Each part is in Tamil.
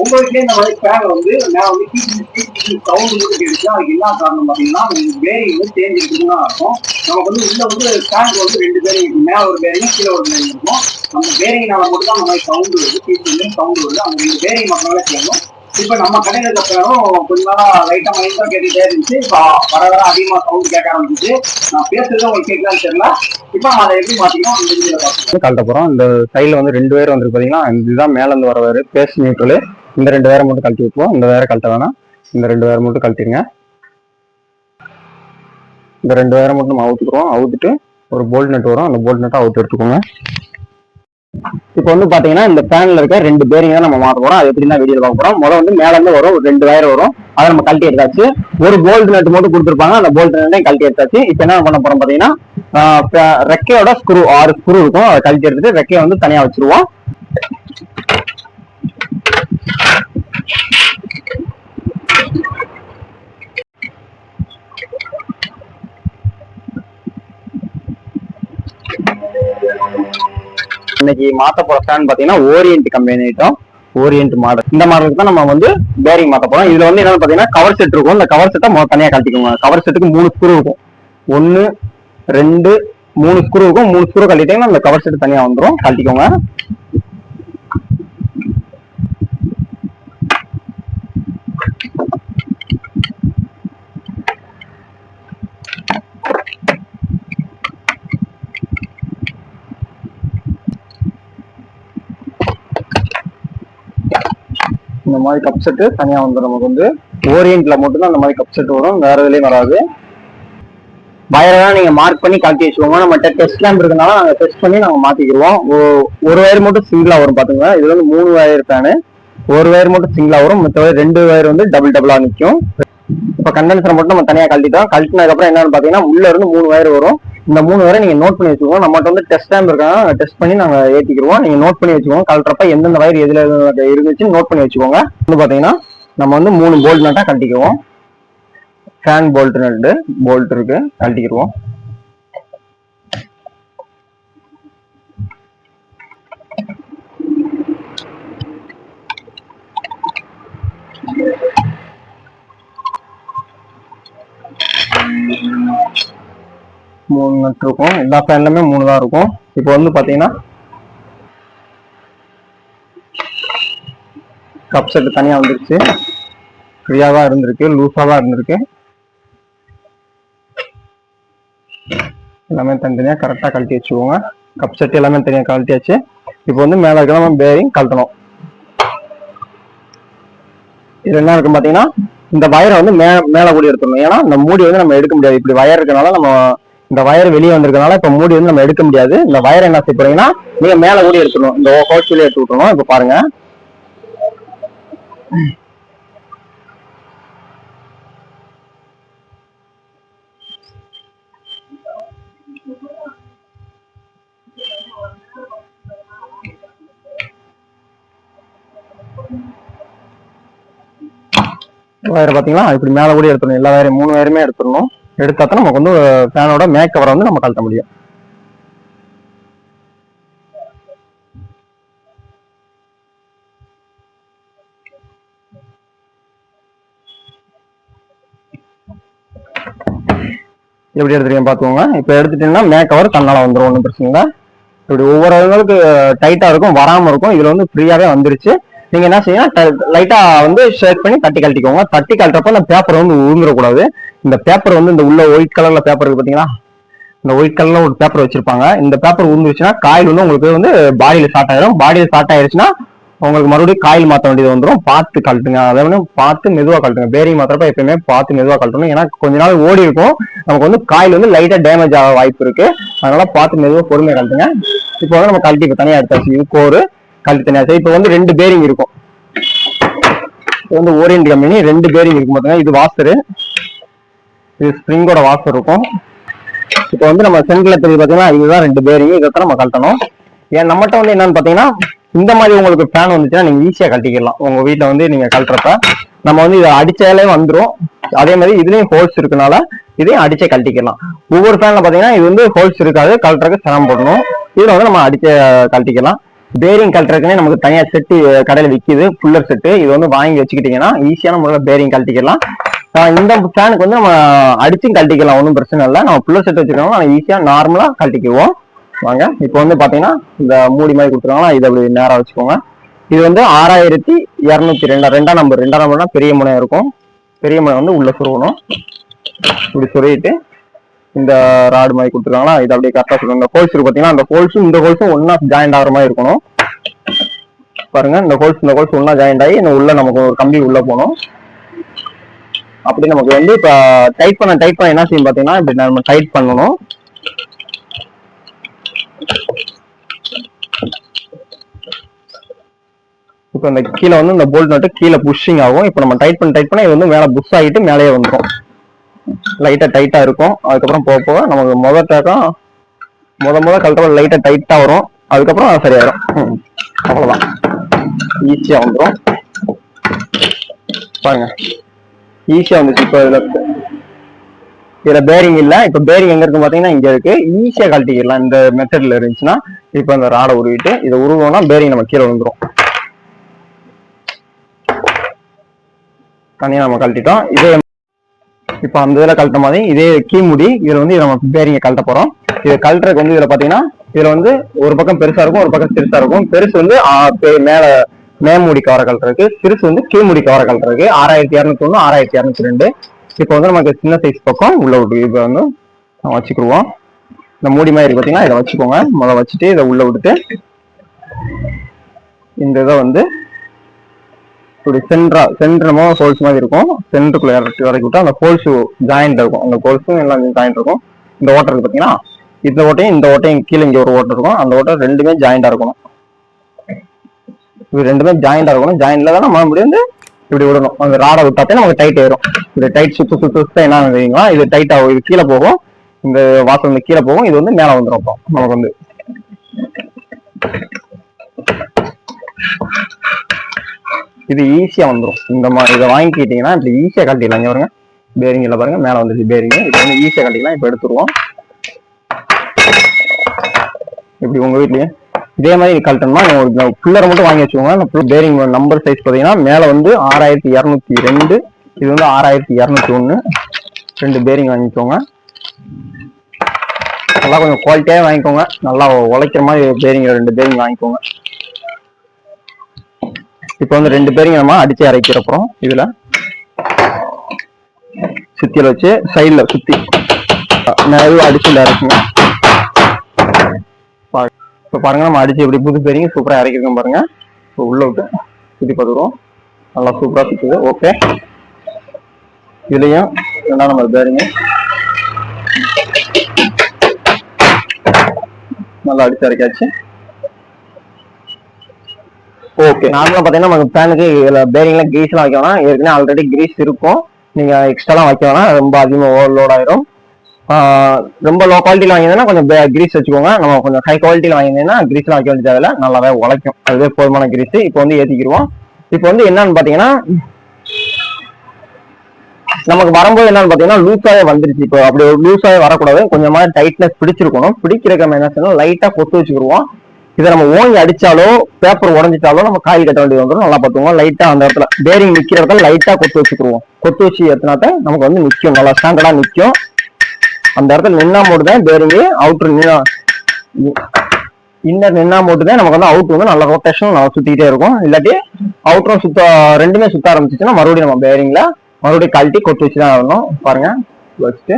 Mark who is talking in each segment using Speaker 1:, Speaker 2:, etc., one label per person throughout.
Speaker 1: உங்களுக்கே இந்த மாதிரி ஃபேன் வந்து நான் வந்து சவுண்ட் மட்டும் கேட்டுச்சு அதுக்கு என்ன காரணம் பார்த்தீங்கன்னா பேரிங் வந்து சேஞ்ச் இருக்குன்னு அர்த்தம். நமக்கு வந்து உள்ள வந்து ஃபேன் வந்து ரெண்டு பேரிங் இருக்கும் மேல ஒரு பேரிங் கீழே ஒரு பேரிங் இருக்கும். அந்த பேரிங்னால மட்டும் தான் அந்த மாதிரி சவுண்ட் வருது கீழே சவுண்ட் வருது. அந்த ரெண்டு பேரிங் மட்டும் தான் கேட்கும் இப்ப நம்ம கடையில இருக்க ஃபேனும் கொஞ்ச நாளா லைட்டா மைண்டா கேட்டுட்டே இருந்துச்சு. இப்ப வர வர அதிகமா சவுண்ட் கேட்க ஆரம்பிச்சு நான் பேசுறது உங்களுக்கு கேட்கலான்னு தெரியல. இப்ப நம்ம அதை எப்படி மாத்திக்கணும்
Speaker 2: கலட்ட போறோம் இந்த சைடுல வந்து ரெண்டு பேர் வந்து பாத்தீங்கன்னா இதுதான் மேல இருந்து வரவாரு வேறு நியூட்ரல் இந்த ரெண்டு வேற மட்டும் கழட்டி வைப்போம். இந்த வேற கழட்ட வேணாம். இந்த ரெண்டு வேற மட்டும் கழட்டிடுங்க. இந்த ரெண்டு வேற மட்டும் நம்ம அவுத்துக்கிறோம். அவுத்துட்டு ஒரு போல்ட் நட் வரும். அந்த போல்ட் நட்டை அவுத்து எடுத்துக்கோங்க. இப்போ வந்து பாத்தீங்கன்னா இந்த பேனில் இருக்க ரெண்டு பேரிங் தான் நம்ம மாற்ற போறோம். அது எப்படின்னா வீடியோ பார்க்க போறோம். முதல்ல வந்து மேல இருந்து வரும் ரெண்டு வயர் வரும். அதை நம்ம கழட்டி எடுத்தாச்சு. ஒரு போல்ட் நட்டு மட்டும் கொடுத்துருப்பாங்க. அந்த போல்ட் நட்டையும் கழட்டி எடுத்தாச்சு. இப்போ என்ன பண்ண போறோம் பாத்தீங்கன்னா ரெக்கையோட ஸ்க்ரூ ஆறு ஸ்க்ரூ இருக்கும். அதை கழட்டி எடுத்துட்டு ரெக்கையை வந்து தனியா வச்சிருவோம். இன்னைக்கு மாத்த போற ஃபேன் பாத்தீங்கன்னா Orient company item Orient model இந்த மாடலுக்கு தான் நம்ம வந்து பேரிங் மாத்த போறோம். இதுல வந்து என்னன்னு பாத்தீங்கன்னா கவர் செட் இருக்கும். இந்த கவர் செட்டை தனியா கழட்டிக்கோங்க. கவர் செட்டுக்கு மூணு ஸ்க்ரூ இருக்கும். ஒன்னு ரெண்டு மூணு ஸ்க்ரூ இருக்கும். மூணு ஸ்க்ரூ கழட்டிட்டீங்கன்னா அந்த கவர் செட் தனியா வந்துரும். கழட்டிக்கோங்க. இந்த மாதிரி கப் செட்டு தனியாக வந்துடும் நமக்கு வந்து ஓரியண்டில் மட்டும்தான் அந்த மாதிரி கப் செட் வரும். வேற இதுலேயும் வராது. வயரெல்லாம் நீங்கள் மார்க் பண்ணி கழட்டி வச்சுக்கோங்க. நம்ம டெஸ்ட் லேம்ப் இருக்கனால நாங்கள் டெஸ்ட் பண்ணி நாங்கள் மாற்றிக்கிடுவோம் ஒரு வயர் மட்டும் சிங்கிளாக வரும் பாத்துங்க இது வந்து மூணு வயர் ஃபேனு ஒரு வயர் மட்டும் சிங்கிளாக வரும். மற்ற ரெண்டு வயர் வந்து டபுள் டபுளாக நிற்கும் இப்போ கண்டென்சர் மட்டும் நம்ம தனியாக கழட்டிட்டோம். கழட்டினதுக்கப்புறம் என்னன்னு பார்த்தீங்கன்னா உள்ளே இருந்து மூணு வயர் வரும். இந்த மூணு வரை நீங்க நோட் பண்ணி வச்சுக்கோங்க. நம்மகிட்ட வந்து டெஸ்ட் டைம் இருக்காங்க டெஸ்ட் பண்ணி நாங்க ஏத்திக்கிடுவோம் நீங்க நோட் பண்ணி வச்சுக்கோங்க. கழட்டுறப்ப எந்தெந்த வயர் எதுல இருந்துச்சு நோட் பண்ணி வச்சுக்கோங்க. வந்து பாத்தீங்கன்னா நம்ம வந்து மூணு போல்ட் நட்டா கட்டிக்குவோம் ஃபேன் போல்ட் நட்டு போல்ட் இருக்கு. கழட்டிக்கிடுவோம் மூணு நட் இருக்கும். எல்லா ஃபேன்லுமே மூணு தான் இருக்கும். இப்போ வந்து பார்த்தீங்கன்னா கப் செட்டு தனியாக வந்துருச்சு. ஃப்ரீயாக தான் இருந்திருக்கு லூஸாக தான் இருந்திருக்கு. எல்லாமே தனித்தனியாக கரெக்டாக கழட்டி வச்சுக்கோங்க. கப் செட் எல்லாமே தனியாக கழட்டியாச்சு. இப்போ வந்து மேலே இருக்கிற பேரிங் கழட்டணும். இது என்ன இருக்கும் பார்த்தீங்கன்னா இந்த வயரை வந்து மே மேலே கூடி எடுத்துடணும். ஏன்னா இந்த மூடி வந்து நம்ம எடுக்க முடியாது. இப்படி வயர் இருக்கனால நம்ம இந்த வயர் வெளியே வந்திருக்கனால இப்ப மூடி வந்து நம்ம எடுக்க முடியாது. இந்த வயர் என்ன செய்ய போறீங்கன்னா நீங்க மேல கூடி எடுத்துடணும் இந்த ஹோஸ் வெளியே எடுத்து விட்டுணும் இப்ப பாருங்க. வயர் பாத்தீங்களா? இப்படி மேல கூட எடுத்துடணும். எல்லா வயரும் மூணு வயருமே எடுத்துடணும். எடுத்தா தான் நமக்கு வந்து ஃபேனோட மேக் கவரை வந்து நம்ம கழட்ட முடியும். எப்படி எடுத்துருக்கேன் பார்த்துக்கோங்க. இப்போ எடுத்துட்டீங்கன்னா மேக் கவர் தன்னால் வந்துடும் ஒன்றும் பிரச்சனை இல்லை. இப்படி ஒவ்வொரு அளவுக்கு டைட்டாக இருக்கும் வராமல் இருக்கும். இதில் வந்து ஃப்ரீயாகவே வந்துருச்சு. நீங்க என்ன செய்யணும் லைட்டாக வந்து ஷேக் பண்ணி தட்டி கழட்டிக்கோங்க. தட்டி கழட்டுறப்போ அந்த பேப்பர் வந்து உழுந்துடக்கூடாது இந்த பேப்பர் வந்து இந்த உள்ள ஒயிட் கலர்ல பேப்பர் இருக்கு பாத்தீங்களா? இந்த ஒயிட் கலர்ல ஒரு பேப்பர் வச்சிருப்பாங்க. இந்த பேப்பர் உந்துருச்சுன்னா காயில் வந்து உங்களுக்கு வந்து பாடியில ஸ்டார்ட் ஆயிரும். பாடியில ஸ்டார்ட் ஆயிருச்சுன்னா உங்களுக்கு மறுபடியும் காயில் மாத்த வேண்டியது வந்துடும் பார்த்து கழட்டுங்க. அதை வந்து பார்த்து மெதுவா கழட்டுங்க. பேரிங் மாத்திரப்ப எப்பயுமே பார்த்து மெதுவா கழட்டணும். ஏன்னா கொஞ்ச நாள் ஓடி இருக்கும். நமக்கு வந்து காயில் வந்து லைட்டா டேமேஜ் ஆக வாய்ப்பு இருக்கு. அதனால பார்த்து மெதுவா பொறுமையா கழட்டுங்க. இப்போ வந்து நம்ம கழட்டி இப்போ தனியா எடுத்தாச்சு. இது கோரு. கழட்டி தனியா இப்போ வந்து ரெண்டு பேரிங் இருக்கும். இது வந்து ஓரியன்ட் கம்பெனி ரெண்டு பேரிங் இருக்கும் பாத்தீங்கன்னா இது வாசரு. இது ஸ்ப்ரிங்கோட வாசர் இருக்கும். இப்போ வந்து நம்ம சென்டர்ல தெரியுது பார்த்தீங்கன்னா இதுதான் ரெண்டு பேரிங் இதைத்தான் நம்ம கழட்டணும். ஏன் நம்மகிட்ட வந்து என்னன்னு பாத்தீங்கன்னா இந்த மாதிரி உங்களுக்கு ஃபேன் வந்துச்சுன்னா நீங்க ஈஸியா கழட்டிக்கலாம். உங்க வீட்டில் வந்து நீங்க கழட்டுறப்ப நம்ம வந்து இதை அடிச்சாலே வந்துடும் அதே மாதிரி இதுலயும் ஹோல்ஸ் இருக்கனால இதையும் அடிச்சே கழட்டிக்கலாம். ஒவ்வொரு ஃபேன்ல பாத்தீங்கன்னா இது வந்து ஹோல்ஸ் இருக்காது. கழட்டுறதுக்கு சிரமப்படணும் இதுல வந்து நம்ம அடிச்ச கழட்டிக்கலாம். பேரிங் கழட்டுறதுக்குனே நமக்கு தனியா செட்டு கடையில விக்குது. புல்லர் செட்டு இது வந்து வாங்கி வச்சுக்கிட்டீங்கன்னா ஈஸியான முறையில் பேரிங் கழட்டிக்கலாம். ஆஹ் இந்த ஃபேனுக்கு வந்து நம்ம அடிச்சும் கழட்டிக்கலாம் ஒன்றும் பிரச்சனை இல்லை. நம்ம புள்ள செட் வச்சுருக்கோம் நம்ம ஈஸியாக நார்மலாக கழட்டிக்குவோம். வாங்க இப்போ வந்து பார்த்தீங்கன்னா இந்த மூடி மாதிரி கொடுத்துருக்காங்கன்னா இதை அப்படி நேராக வச்சுக்கோங்க. இது வந்து ஆறாயிரத்தி இரநூத்தி ரெண்டா ரெண்டாம் நம்பர் ரெண்டாம் நம்பர்னா பெரிய முனையா இருக்கும். பெரிய முனை வந்து உள்ளே சுருவணும் இப்படி சுருவிட்டு இந்த ராடு மாதிரி கொடுத்துருக்காங்களா இது அப்படியே கரெக்டாக சொல்லணும் இந்த ஹோல்ஸ் பார்த்தீங்கன்னா அந்த ஹோல்ஸும் இந்த ஹோல்ஸும் ஒன்றா ஜாயிண்ட் ஆகிற மாதிரி இருக்கணும். பாருங்க இந்த ஹோல்ஸ் இந்த ஹோல்ஸ் ஒன்றா ஜாயிண்ட் ஆகி இந்த உள்ள நமக்கு ஒரு கம்பி உள்ளே போகணும். அப்படி நமக்கு வந்து இப்போ டைட் பண்ண டைட் பண்ண என்ன செய்யும் பார்த்தீங்கன்னா இப்படி நம்ம டைட் பண்ணணும். இப்போ இந்த கீழே வந்து இந்த போல்ட் நட்டு கீழே புஷ்ஷிங் ஆகும். இப்போ நம்ம டைட் பண்ண டைட் பண்ண இது வந்து மேலே புஷ் ஆகிட்டு மேலேயே வந்துடும் லைட்டாக டைட்டாக இருக்கும். அதுக்கப்புறம் போக போக நமக்கு முத டேக்கம் முத முத கழட்டுற லைட்டாக டைட்டாக வரும். அதுக்கப்புறம் அது சரியாயிரும். ம். அவ்வளவுதான் வந்துடும் பாருங்க. ஈஸியா வந்துச்சு இப்போ இதுல இதுல பேரிங் இல்ல. இப்ப பேரிங் எங்க இருக்கு பாத்தீங்கன்னா இங்க இருக்கு. ஈஸியா கழட்டிக்கலாம் இந்த மெத்தட்ல இருந்துச்சுன்னா இப்ப இந்த ராடை உருவிட்டு இதை உருவோம்னா பேரிங் நம்ம கீழே வந்துரும் தனியா நம்ம கழட்டிட்டோம். இதே இப்போ அந்த இதில் கழட்ட மாதிரி இதே கீ முடி இதுல வந்து நம்ம பேரிங்க கழட்ட போறோம். இதை கழட்டுறதுக்கு வந்து இதுல பாத்தீங்கன்னா இதுல வந்து ஒரு பக்கம் பெருசா இருக்கும் ஒரு பக்கம் சிறுசா இருக்கும். பெருசு வந்து மேல மேமுடி கவர இருக்கு சிறுசு வந்து கீழ்முடி கவர இருக்கு ஆறாயிரத்தி இரநூத்தி ஒன்று ஆறாயிரத்தி இரநூத்தி ரெண்டு இப்போ வந்து நமக்கு சின்ன சைஸ் பக்கம் உள்ள விட்டு இதை வந்து நம்ம வச்சுக்கிடுவோம் இந்த மூடி மாதிரி பார்த்தீங்கன்னா பாத்தீங்கன்னா இதை வச்சுக்கோங்க. முதல்ல வச்சுட்டு இதை உள்ள விட்டுட்டு இந்த இதை வந்து இப்படி சென்ட்ரா சென்ட்ரமோ ஹோல்ஸ் மாதிரி இருக்கும். சென்டருக்குள்ள இறக்கி இறக்கி விட்டா அந்த ஹோல்ஸ் ஜாயிண்ட் இருக்கும். அந்த ஹோல்ஸும் எல்லாம் ஜாயிண்ட் இருக்கும். இந்த ஓட்டர் இருக்கு பாத்தீங்கன்னா இந்த ஓட்டையும் இந்த ஓட்டையும் கீழே இங்க ஒரு ஓட்டர் இருக்கும். அந்த ஓட்டர் ரெண்டுமே ஜாயிண்டா இருக்கணும். இது ரெண்டுமே ஜாயிண்டா இருக்கணும். ஜாயிண்ட்ல தான் நம்ம இப்படி வந்து இப்படி விடணும். அந்த ராடை விட்டாத்தே நமக்கு டைட் ஆயிரும் இது டைட் சுத்து சுத்து சுத்த என்ன தெரியுங்களா? இது டைட் ஆகும் இது கீழே போகும். இந்த வாசல் வந்து கீழே போகும். இது வந்து மேல வந்துடும் அப்போ. நமக்கு வந்து. இது ஈஸியா வந்துடும் இந்த மாதிரி இதை வாங்கிக்கிட்டீங்கன்னா இப்படி ஈஸியா கட்டிடலாம் இங்க பாருங்க. பேரிங் இல்ல பாருங்க. மேல வந்துச்சு பேரிங் இது வந்து ஈஸியா கட்டிக்கலாம் இப்ப எடுத்துருவோம். இப்படி உங்க வீட்லயே? இதே மாதிரி கழட்டணும்னா நீங்க ஒரு மட்டும் வாங்கி வச்சுக்கோங்க. அந்த பேரிங் நம்பர் சைஸ் பார்த்தீங்கன்னா மேலே வந்து ஆறாயிரத்தி இரநூத்தி ரெண்டு இது வந்து ஆறாயிரத்தி இரநூத்தி ஒன்று ரெண்டு பேரிங் வாங்கிக்கோங்க நல்லா கொஞ்சம் குவாலிட்டியாக வாங்கிக்கோங்க. நல்லா உழைக்கிற மாதிரி பேரிங் ரெண்டு பேரிங் வாங்கிக்கோங்க. இப்போ வந்து ரெண்டு பேரிங் நம்ம அடிச்சு அரைக்கிறப்பறம் இதில். சுத்தியில் வச்சு சைடில் சுத்தி. நிறைய அடிச்சு அரைக்குங்க இப்போ பாருங்க நம்ம அடிச்சு எப்படி புது பேரிங்க சூப்பரா இறக்கிருக்கோம் பாருங்க. இப்போ உள்ள விட்டு சுத்தி பார்த்துருவோம் நல்லா சூப்பரா சுத்துது. ஓகே இதுலயும் ரெண்டாம் நம்பர் பேருங்க நல்லா அடிச்சு அரைக்காச்சு ஓகே நார்மலாக பாத்தீங்கன்னா நமக்கு ஃபேனுக்கு இதில் பேரிங்லாம் கிரீஸ்லாம் வைக்கணும் ஏற்கனவே ஆல்ரெடி கிரீஸ் இருக்கும். நீங்க எக்ஸ்ட்ராலாம் வைக்க வேணாம். ரொம்ப அதிகமாக ஓவர்லோட் ஆயிரும். ரொம்ப லோ குவாலிட்டியில் வாங்கியிருந்தேன்னா கொஞ்சம் கிரீஸ் வச்சுக்கோங்க. நம்ம கொஞ்சம் ஹை குவாலிட்டியில் வாங்கியிருந்தேன்னா கிரீஸ்லாம் வைக்க வேண்டிய தேவையில்ல. நல்லாவே உழைக்கும். அதுவே போதுமான கிரீஸ் இப்போ வந்து ஏற்றிக்கிடுவோம் இப்போ வந்து என்னன்னு பார்த்தீங்கன்னா நமக்கு வரும்போது என்னன்னு பார்த்தீங்கன்னா லூஸாவே வந்துருச்சு. இப்போ அப்படி லூஸாவே வரக்கூடாது. கொஞ்சமா டைட்னஸ் பிடிச்சிருக்கணும். பிடிக்கிறக்க என்ன செய்யணும்? லைட்டா கொத்து வச்சுக்கிடுவோம் இதை நம்ம ஓங்கி அடிச்சாலோ பேப்பர் உடஞ்சிட்டாலோ நம்ம காய் கட்ட வேண்டியது வந்துடும். நல்லா பார்த்துக்குவோம் லைட்டா அந்த இடத்துல பேரிங் நிக்கிற இடத்துல லைட்டா கொத்து வச்சுக்கிடுவோம் கொத்து வச்சு ஏத்தினாத்த நமக்கு வந்து நிக்கும். நல்லா ஸ்டாண்டர்டா நிக்கும். அந்த இடத்துல நின்னா மட்டும் தான் பேரிங் அவுட்ரு நின்னா இன்னர் நின்னா மட்டும் தான் நமக்கு வந்து அவுட் வந்து நல்ல ரொட்டேஷன் நல்லா சுத்திக்கிட்டே இருக்கும். இல்லாட்டி அவுட்டரும் சுத்த ரெண்டுமே சுத்த ஆரம்பிச்சிச்சுன்னா மறுபடியும் நம்ம பேரிங்ல மறுபடியும் கழட்டி கொட்டி வச்சு தான் ஆகணும். பாருங்க. வச்சுட்டு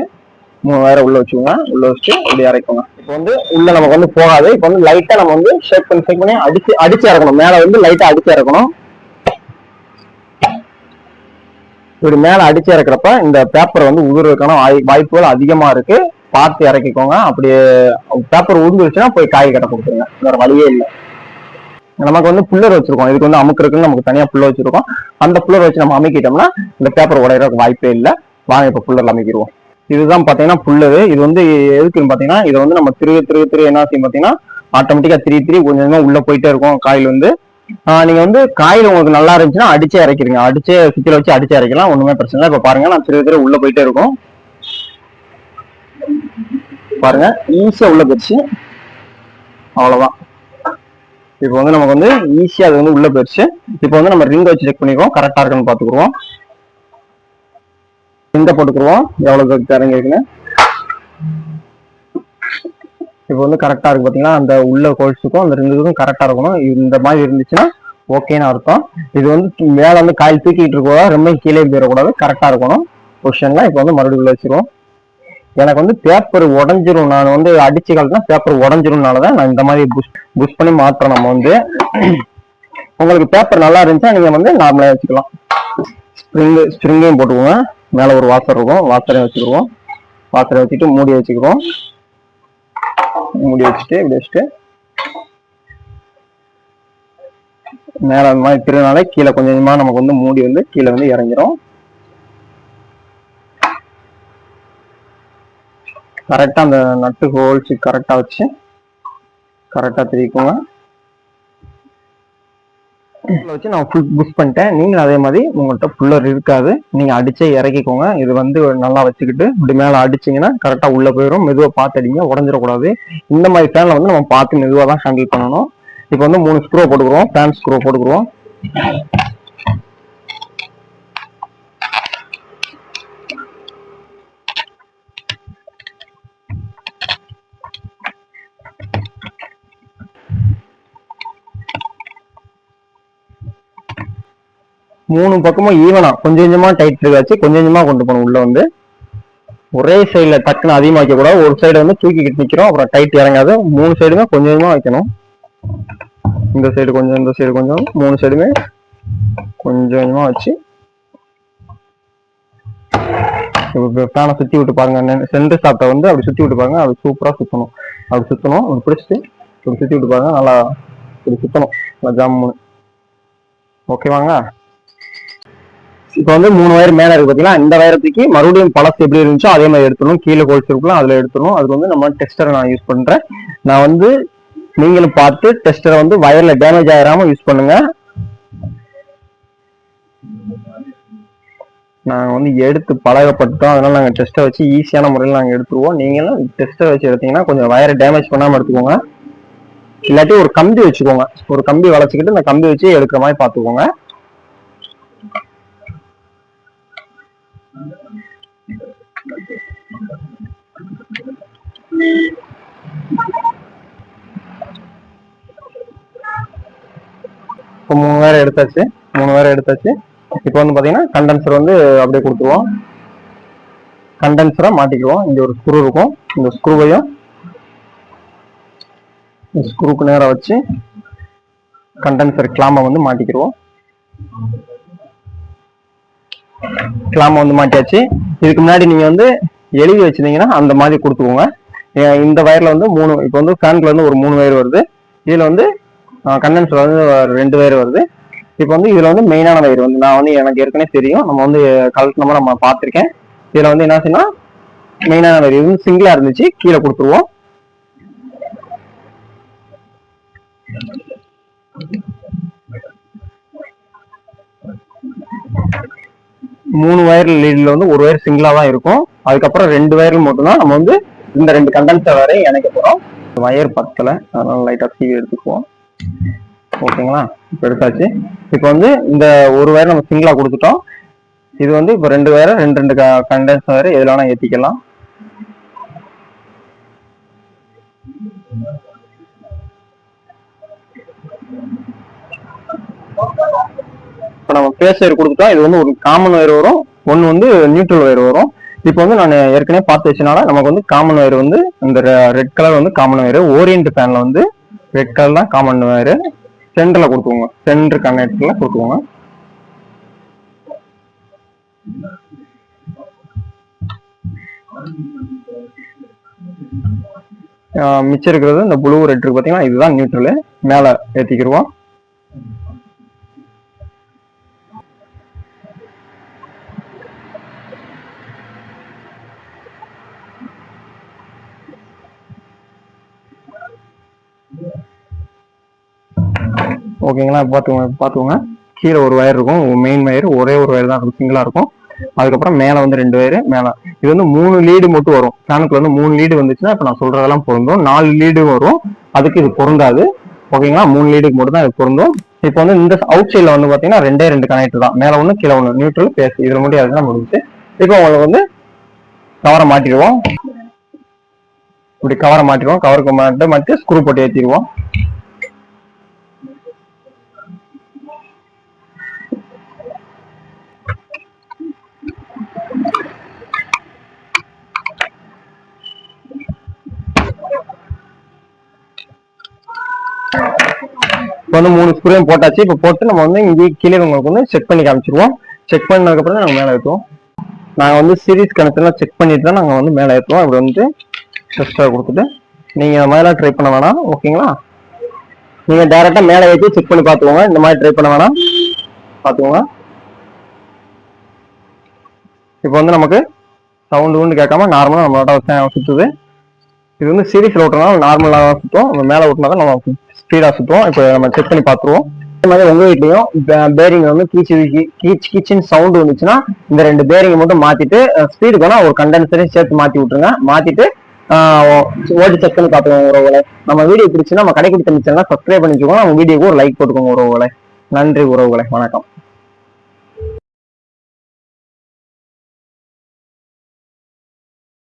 Speaker 2: வேற உள்ள வச்சுக்கோங்க. உள்ள வச்சுட்டு இப்படி இறக்கோங்க இப்போ வந்து உள்ள நமக்கு வந்து போகாது. இப்போ வந்து லைட்டா நம்ம வந்து ஷேப் பண்ணி ஷேப் பண்ணி அடிச்சு அடிச்சு இறக்கணும். மேல வந்து லைட்டா அடிச்சு இறக்கணும். இப்படி மேல அடிச்சு இறக்குறப்ப இந்த பேப்பர் வந்து உதிர்றதுக்கான வாய்- வாய்ப்புகள் அதிகமா இருக்கு. பார்த்து இறக்கிக்கோங்க. அப்படி பேப்பர் உதிர்ந்துருச்சுன்னா போய் காய் கட்ட கொடுத்துருங்க. வேற வழியே இல்லை. நமக்கு வந்து புல்லர் வச்சிருக்கோம். இதுக்கு வந்து அமுக்குறதுக்கு நமக்கு தனியா புல்லர் வச்சிருக்கோம். அந்த புல்லர் வச்சு நம்ம அமுக்கிட்டோம்னா இந்த பேப்பர் உடையறதுக்கு வாய்ப்பே இல்லை. வாங்க இப்ப புல்லர்ல அமைக்கிடுவோம். இதுதான் பாத்தீங்கன்னா புல்லர். இது வந்து எதுக்குன்னு பாத்தீங்கன்னா இதை வந்து நம்ம திரு திரு திரு என்ன செய்யும் பாத்தீங்கன்னா ஆட்டோமேட்டிக்கா திரி திரி கொஞ்சம் கொஞ்சமா உள்ள போயிட்டே இருக்கும். காயில் வந்து நீங்க வந்து காயில் உங்களுக்கு நல்லா இருந்துச்சுன்னா அடிச்சே இறக்கிறீங்க அடிச்சே சுத்தில வச்சு அடிச்சே இறக்கலாம் ஒண்ணுமே பிரச்சனை இல்லை. இப்ப பாருங்க நான் சிறு சிறு உள்ள போயிட்டே இருக்கும். பாருங்க ஈஸியா உள்ள போயிடுச்சு. அவ்வளவுதான். இப்போ வந்து நமக்கு வந்து ஈஸியா அது வந்து உள்ள போயிடுச்சு. இப்போ வந்து நம்ம ரிங் வச்சு செக் பண்ணிக்குவோம். கரெக்டா இருக்குன்னு பாத்துக்குருவோம் ரிங்க போட்டுக்குருவோம். எவ்வளவு இறங்கி இருக்குன்னு இப்போ வந்து கரெக்டாக இருக்கு பார்த்தீங்கன்னா அந்த உள்ள கோல்ஸுக்கும் அந்த ரெண்டுக்கும் கரெக்டாக இருக்கணும். இந்த மாதிரி இருந்துச்சுன்னா ஓகேன்னு அர்த்தம். இது வந்து மேலே வந்து காயில் தூக்கிட்டு இருக்கக்கூடாது ரொம்ப கீழே போயிடக்கூடாது. கரெக்டாக இருக்கணும். பொசிஷன்ல இப்போ வந்து மறுபடியும் உள்ள வச்சிருவோம். எனக்கு வந்து பேப்பர் உடஞ்சிரும். நான் வந்து அடிச்சு காலத்துல பேப்பர் உடஞ்சிரும்னால தான் நான் இந்த மாதிரி புஷ் புஷ் பண்ணி மாற்றோம் நம்ம வந்து. உங்களுக்கு பேப்பர் நல்லா இருந்துச்சா நீங்க வந்து நார்மலாக வச்சுக்கலாம். ஸ்ப்ரிங் ஸ்ப்ரிங்கையும் போட்டுக்கோங்க. மேலே ஒரு வாசர் இருக்கும். வாசரையும் வச்சுக்கிடுவோம். வாசரை வச்சுட்டு மூடி வச்சுக்கிறோம் மூடி வச்சுட்டு இப்படி வச்சுட்டு. மேல அந்த மாதிரி திருநாளே கீழே கொஞ்சம் கொஞ்சமா நமக்கு வந்து மூடி வந்து கீழே வந்து இறங்கிரும். கரெக்டா அந்த நட்டு ஹோல்ஸ் கரெக்டா வச்சு கரெக்டா திரிக்கோங்க வச்சு நான் ஃபுல் புஷ் பண்ணிட்டேன். நீங்களும் அதே மாதிரி உங்கள்கிட்ட புல்லர் இருக்காது. நீங்க அடிச்சே இறக்கிக்கோங்க. இது வந்து நல்லா வச்சுக்கிட்டு இப்படி மேல அடிச்சீங்கன்னா கரெக்டா உள்ள போயிடும் மெதுவா பார்த்து அடிங்க. உடஞ்சிடக்கூடாது. இந்த மாதிரி ஃபேன்ல வந்து நம்ம பார்த்து மெதுவா தான் ஹேண்டில் பண்ணணும். இப்போ வந்து மூணு ஸ்க்ரூ போட்டுக்கிறோம் ஃபேன் ஸ்க்ரூ போட்டுக்கிறோம் மூணு பக்கமும் ஈவனா கொஞ்சம் கொஞ்சமா டைட் வச்சு கொஞ்சம் கொஞ்சமா கொண்டு போகணும். உள்ள வந்து ஒரே சைடுல டக்குன்னு அதிகமா வைக்க கூடாது. ஒரு சைடு வந்து தூக்கிக்கிட்டு நிக்கிறோம் அப்புறம் டைட் இறங்காது. மூணு சைடுமே கொஞ்சம் கொஞ்சமா வைக்கணும். இந்த சைடு கொஞ்சம் இந்த சைடு கொஞ்சம். மூணு சைடுமே கொஞ்சம் கொஞ்சமா வச்சு. ஃபேனை சுத்தி விட்டு பாருங்க. சென்டர் ஸ்டாப்ட வந்து அப்படி சுத்தி விட்டு பாருங்க. அது சூப்பரா சுத்தணும். அப்படி சுத்தணும். அப்படி பிடிச்சிட்டு இப்படி சுத்தி விட்டு பாருங்க. நல்லா இப்படி சுத்தணும். நல்லா ஜாமுன்னு ஓகேவாங்க இப்போ வந்து மூணு வயர் மேல இருக்கு பாத்தீங்களா? இந்த வயரத்துக்கு மறுபடியும் பழசு எப்படி இருந்துச்சோ அதே மாதிரி எடுத்துடணும். கீழே கோல்ஸ் இருக்கலாம் அதுல எடுத்துடணும். அதுக்கு வந்து நம்ம டெஸ்டரை நான் யூஸ் பண்றேன். நான் வந்து நீங்களும் பார்த்து டெஸ்டரை வந்து வயர்ல டேமேஜ் ஆயிராம யூஸ் பண்ணுங்க. நாங்கள் வந்து எடுத்து பழகப்பட்டோம் அதனால நாங்கள் டெஸ்ட்டை வச்சு ஈஸியான முறையில் நாங்கள் எடுத்துருவோம். நீங்களும் டெஸ்ட்டை வச்சு எடுத்தீங்கன்னா கொஞ்சம் வயரை டேமேஜ் பண்ணாமல் எடுத்துக்கோங்க. இல்லாட்டி ஒரு கம்பி வச்சுக்கோங்க. ஒரு கம்பி வளைச்சிக்கிட்டு இந்த கம்பி வச்சு எடுக்கிற மாதிரி பார்த்துக்கோங்க. இப்போ மூணு வேற எடுத்தாச்சு மூணு வேற எடுத்தாச்சு. இப்போ வந்து பாத்தீங்கன்னா கண்டென்சர் வந்து அப்படியே கொடுத்துருவோம். கண்டென்சரை மாட்டிக்குவோம் இங்கே ஒரு ஸ்க்ரூ இருக்கும். இந்த ஸ்க்ரூவையும் ஸ்க்ரூக்கு நேராக வச்சு கண்டென்சர் கிளாமை வந்து மாட்டிக்கிடுவோம். கிளாமை வந்து மாட்டியாச்சு. இதுக்கு முன்னாடி நீங்க வந்து எழுதி வச்சிருந்தீங்கன்னா அந்த மாதிரி கொடுத்துக்கோங்க. இந்த வயர்ல வந்து மூணு இப்போ வந்து ஃபேன்ல வந்து ஒரு மூணு வயர் வருது. இதுல வந்து கண்டென்சர் வந்து ரெண்டு வயர் வருது. இப்போ வந்து இதுல வந்து மெயினான வயர் வந்து நான் வந்து எனக்கு ஏற்கனவே தெரியும். நம்ம வந்து கலெக்ட் நம்ம பார்த்திருக்கேன். இதுல வந்து என்ன செய்யணும் மெயினான வயர் இது வந்து சிங்கிளா இருந்துச்சு. கீழே கொடுத்துருவோம். மூணு வயர் லீடில் வந்து ஒரு வயர் சிங்கிளா தான் இருக்கும். அதுக்கப்புறம் ரெண்டு வயர் மட்டும்தான் நம்ம வந்து இந்த ரெண்டு கண்டென்சர் வரையும் இணைக்க போறோம். வயர் பத்தல. அதனால லைட்டா சீவி எடுத்துக்குவோம். ஓகேங்களா இப்போ எடுத்தாச்சு. இப்போ வந்து இந்த ஒரு வயர் நம்ம சிங்கிளா கொடுத்துட்டோம். இது வந்து இப்போ ரெண்டு வயரை ரெண்டு ரெண்டு கண்டென்சர் வயர் எதுல வேணா ஏத்திக்கலாம். இப்போ நம்ம ஃபேஸ் ஒயர் கொடுத்துட்டோம் இது வந்து ஒரு காமன் ஒயர் வரும். ஒன்று வந்து நியூட்ரல் ஒயர் வரும். இப்போ வந்து நான் ஏற்கனவே பார்த்து வச்சனால நமக்கு வந்து காமன் ஒயர் வந்து இந்த ரெட் கலர் வந்து காமன் ஒயர் ஓரியன்ட் ஃபேனில் வந்து ரெட் கலர் தான் காமன் ஒயர் சென்டரில் கொடுத்துக்கோங்க. சென்டர் கனெக்டரில் கொடுத்துக்கோங்க. மிச்சம் இருக்கிறது இந்த ப்ளூ ரெட் இருக்கு பார்த்தீங்கன்னா இதுதான் நியூட்ரல் மேலே ஏற்றிக்கிடுவோம் ஓகேங்களா? பார்த்துக்கோங்க பார்த்துக்கோங்க. கீழே ஒரு வயர் இருக்கும். மெயின் வயர் ஒரே ஒரு வயர் தான் இருக்கும் சிங்கிளாக இருக்கும். அதுக்கப்புறம் மேலே வந்து ரெண்டு வயர் மேலே. இது வந்து மூணு லீடு மட்டும் வரும். ஃபேனுக்குள்ள வந்து மூணு லீடு வந்துச்சுன்னா இப்போ நான் சொல்கிறதெல்லாம் பொருந்தும். நாலு லீடு வரும். அதுக்கு இது பொருந்தாது. ஓகேங்களா? மூணு லீடுக்கு மட்டும் தான் இது பொருந்தும். இப்போ வந்து இந்த அவுட் சைடில் வந்து பார்த்தீங்கன்னா ரெண்டே ரெண்டு கனெக்ட் தான். மேலே ஒன்று கீழே ஒன்று நியூட்ரல் பேஸ் இதில் மட்டும் அதுதான் முடிஞ்சு இப்போ உங்களுக்கு வந்து கவரை மாட்டிடுவோம். இப்படி கவரை மாட்டிடுவோம். கவருக்கு மாட்டு மாட்டி ஸ்க்ரூ போட்டு ஏற்றிடுவோம் இப்போ வந்து மூணு ஸ்க்ரூவையும் போட்டாச்சு. இப்போ போட்டு நம்ம வந்து இங்கே கீழே உங்களுக்கு வந்து செக் பண்ணி காமிச்சிருவோம். செக் பண்ணதுக்கப்புறம் நாங்கள் மேலே ஏற்றுவோம். நாங்கள் வந்து சீரிஸ் கணக்கெல்லாம் செக் பண்ணிட்டு தான் நாங்கள் வந்து மேலே ஏற்றுவோம். இப்படி வந்து டெஸ்ட்டாக கொடுத்துட்டு நீங்கள் மேலே மாதிரிலாம் ட்ரை பண்ண வேணாம். ஓகேங்களா நீங்கள் டேரெக்டாக மேலே ஏற்றி செக் பண்ணி பார்த்துக்கோங்க. இந்த மாதிரி ட்ரை பண்ண வேணாம். பார்த்துக்கோங்க. இப்போ வந்து நமக்கு சவுண்டு வந்து கேட்காம நார்மலாக நம்மளோட சுற்றுது இது வந்து சீரிஸ் ஓட்டுறதுனால நார்மலாக சுற்றும் நம்ம மேலே ஓட்டினா தான் நம்ம ஸ்பீடாக சுற்றுவோம் இப்போ நம்ம செக் பண்ணி பார்த்துருவோம். அதே மாதிரி உங்க வீட்லயும் பேரிங் வந்து கீச்சு கீச் கீச்சின் சவுண்ட் வந்துச்சுன்னா இந்த ரெண்டு பேரிங் மட்டும் மாத்திட்டு ஸ்பீடு வேணா ஒரு கண்டென்சரையும் சேர்த்து மாத்தி விட்டுருங்க. மாத்திட்டு ஆஹ் ஓட்டி செக் பண்ணி பார்த்துக்கோங்க உறவுகளை. நம்ம வீடியோ பிடிச்சுன்னா நம்ம கடைக்கு தண்ணி சேனல் சப்ஸ்கிரைப் பண்ணிக்கோங்க. நம்ம வீடியோக்கு ஒரு லைக் போட்டுக்கோங்க உறவுகளை. நன்றி உறவுகளை. வணக்கம்.